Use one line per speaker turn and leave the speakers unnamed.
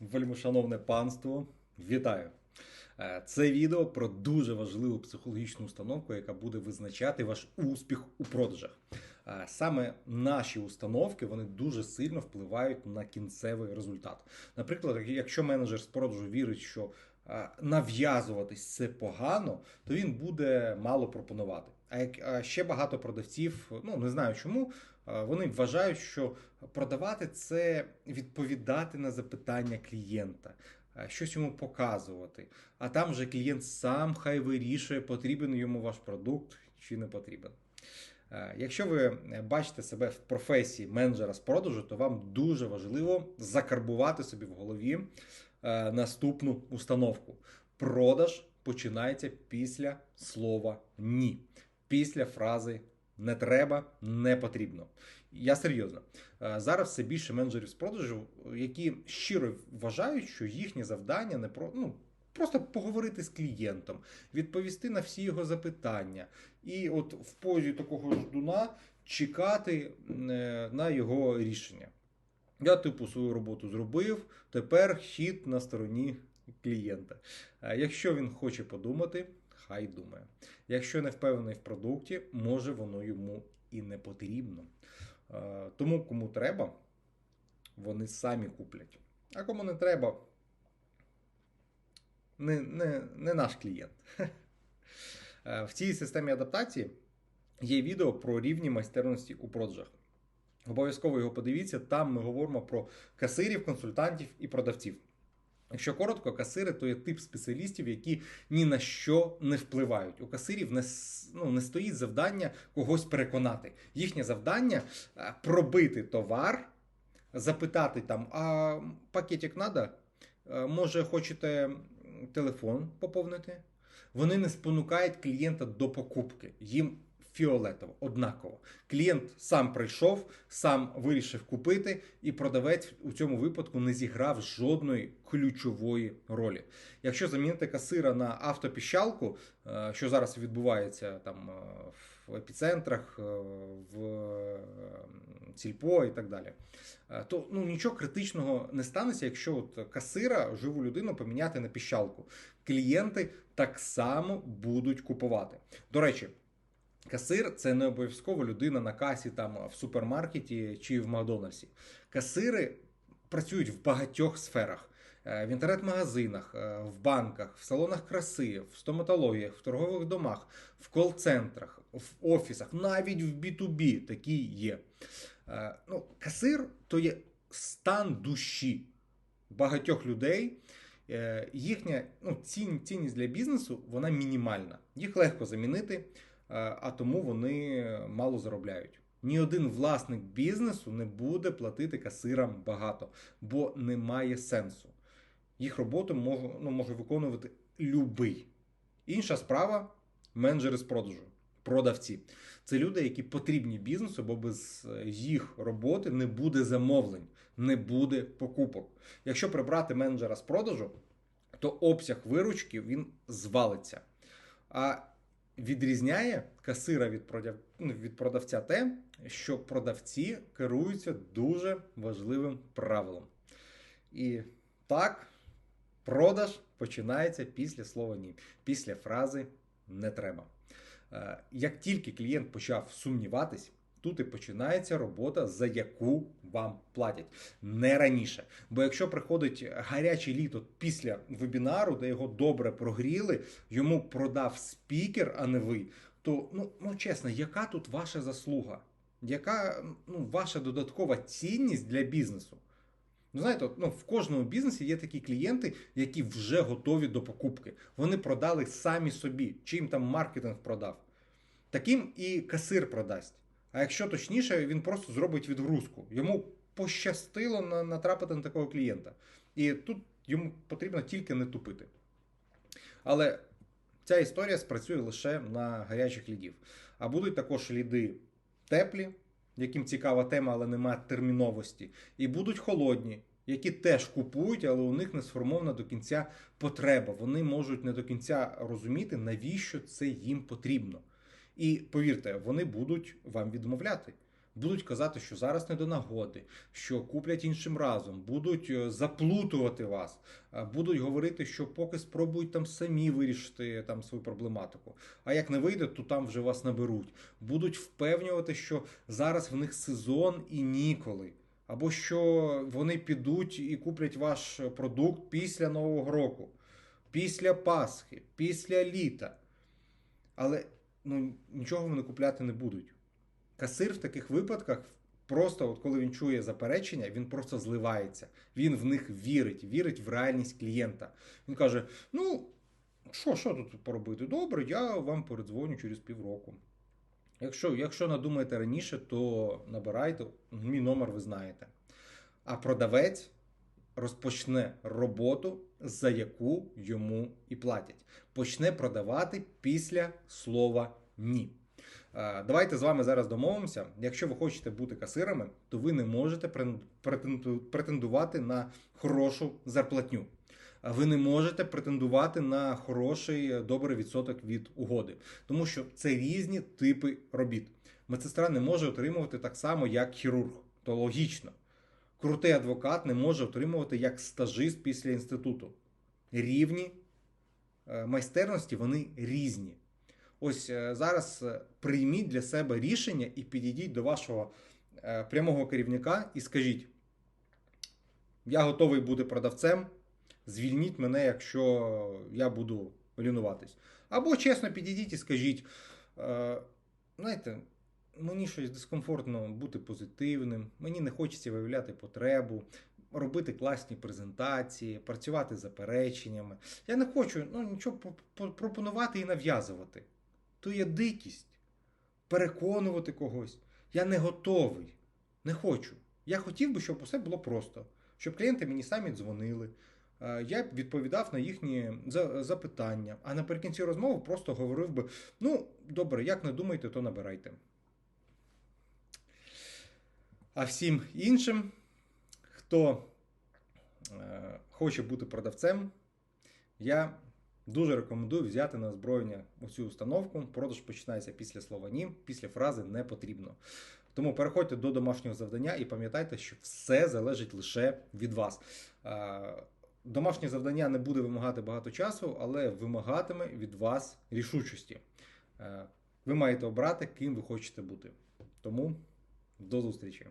Вельмишановне панство, вітаю! Е, Це відео про дуже важливу психологічну установку, яка буде визначати ваш успіх у продажах. Е, Саме наші установки вони дуже сильно впливають на кінцевий результат. Наприклад, якщо менеджер з продажу вірить, що е, нав'язуватись це погано, то він буде мало пропонувати. А ще багато продавців, ну не знаю чому, вони вважають, що продавати це відповідати на запитання клієнта, е, щось йому показувати. А там же клієнт сам хай вирішує, потрібен йому ваш продукт чи не потрібен. Е, Якщо ви бачите себе в професії менеджера з продажу, то вам дуже важливо закарбувати собі в голові е, наступну установку. Продаж починається після слова ні, після фрази не треба, не потрібно. Я серйозно. Е, Зараз все більше менеджерів з продажу, які щиро вважають, що їхнє завдання не про ну. Просто поговорити з клієнтом, відповісти на всі його запитання, і от в позі такого ждуна чекати е, на його рішення. Я, типу, свою роботу зробив, тепер хід на стороні клієнта. Е, Якщо він хоче подумати, хай думає. Якщо не впевнений в продукті, може воно йому і не потрібно. Е, Тому кому треба, вони самі куплять. А кому не треба, не, не, не наш клієнт. Е, В цій системі адаптації є відео про рівні майстерності у продажах. Обов'язково його подивіться. Там ми говоримо про касирів, консультантів і продавців. Якщо коротко, касири то є тип спеціалістів, які ні на що не впливають. У касирів не, ну, не стоїть завдання когось переконати. Їхнє завдання е, пробити товар, запитати там, а пакетик треба? Може, хочете телефон поповнити? Вони не спонукають клієнта до покупки. Їм фіолетово, однаково. Клієнт сам прийшов, сам вирішив купити, і продавець у цьому випадку не зіграв жодної ключової ролі. Якщо замінити касира на автопіщалку, е, що зараз відбувається там е, в епіцентрах, е, в сільпо і так далі, то ну нічого критичного не станеться, якщо от касира живу людину поміняти на піщалку. Клієнти так само будуть купувати. До речі. Касир це не обов'язково людина на касі там в супермаркеті чи в Макдональдсі. Касири працюють в багатьох сферах. Е, В інтернет-магазинах, е, в банках, в салонах краси, в стоматологіях, в торгових домах, в кол-центрах, в офісах, навіть в B2B такі є. Е, Ну, касир то є стан душі багатьох людей. Їхня ну, цінність для бізнесу вона мінімальна. Їх легко замінити, а тому вони мало заробляють. Ні один власник бізнесу не буде платити касирам багато, бо немає сенсу. Їх роботу може, ну, може виконувати любий. Інша справа менеджери з продажу, продавці. Це люди, які потрібні бізнесу, бо без е, їх роботи не буде замовлень, не буде покупок. Якщо прибрати менеджера з продажу, то обсяг виручки він звалиться. А відрізняє касира від, ну, від продавця те, що продавці керуються дуже важливим правилом. І так, продаж починається після слова ні, після фрази не треба. Е, Як тільки клієнт почав сумніватись, тут і починається робота, за яку вам платять, не раніше. Бо якщо приходить гаряче літо після вебінару, де його добре прогріли, йому продав спікер, а не ви, то ну, ну чесно, яка тут ваша заслуга? Яка ну, ваша додаткова цінність для бізнесу? Ну, знаєте, от, ну, в кожному бізнесі є такі клієнти, які вже готові до покупки. Вони продали самі собі, чи їм там маркетинг продав. Таким і касир продасть. А якщо точніше, він просто зробить відгрузку. Йому пощастило натрапити на такого клієнта. І тут йому потрібно тільки не тупити. Але ця історія спрацює лише на гарячих лідів. А будуть також ліди теплі, яким цікава тема, але немає терміновості. І будуть холодні, які теж купують, але у них не сформована до кінця потреба. Вони можуть не до кінця розуміти, навіщо це їм потрібно. І повірте, вони будуть вам відмовляти. будуть казати, що зараз не до нагоди, що куплять іншим разом, будуть е, заплутувати вас, е, будуть говорити, що поки спробують там самі вирішити там свою проблематику. А як не вийде, то там вже вас наберуть. Будуть впевнювати, що зараз в них сезон і ніколи. Або що вони підуть і куплять ваш продукт після Нового року, після Пасхи, після літа. Але ну, нічого вони купляти не будуть. Касир в таких випадках просто, от коли він чує заперечення, він просто зливається. Він в них вірить, вірить в реальність клієнта. Він каже: Ну, що, що тут поробити? Добре, я вам передзвоню через півроку. Якщо, якщо надумаєте раніше, то набирайте, мій номер ви знаєте. А продавець розпочне роботу, за яку йому і платять. Почне продавати після слова ні. Е, Давайте з вами зараз домовимося. Якщо ви хочете бути касирами, то ви не можете претендувати на хорошу зарплатню. Ви не можете претендувати на хороший е, добрий відсоток від угоди, тому що це різні типи робіт. Медсестра не може отримувати так само, як хірург. То логічно. Крутий адвокат не може отримувати як стажист після інституту. Рівні е, майстерності вони різні. Ось е, зараз е, прийміть для себе рішення і підійдіть до вашого прямого керівника і скажіть: я готовий бути продавцем, звільніть мене, якщо я буду лінуватись. Або чесно підійдіть і скажіть, знаєте, мені щось дискомфортно бути позитивним, мені не хочеться виявляти потребу, робити класні презентації, працювати з запереченнями. Я не хочу ну, нічого по- по- пропонувати і нав'язувати. То є дикість. Переконувати когось. Я не готовий. Не хочу. Я хотів би, щоб усе було просто. Щоб клієнти мені самі дзвонили. е, Я б відповідав на їхні запитання, а наприкінці розмови просто говорив би: ну, добре, як не думаєте, то набирайте. А всім іншим, хто е, хоче бути продавцем, я дуже рекомендую взяти на озброєння оцю установку. Продаж починається після слова ні, після фрази не потрібно. Тому переходьте до домашнього завдання і пам'ятайте, що все залежить лише від вас. Е, Домашнє завдання не буде вимагати багато часу, але вимагатиме від вас рішучості. Е, Ви маєте обрати, ким ви хочете бути. Тому до зустрічі!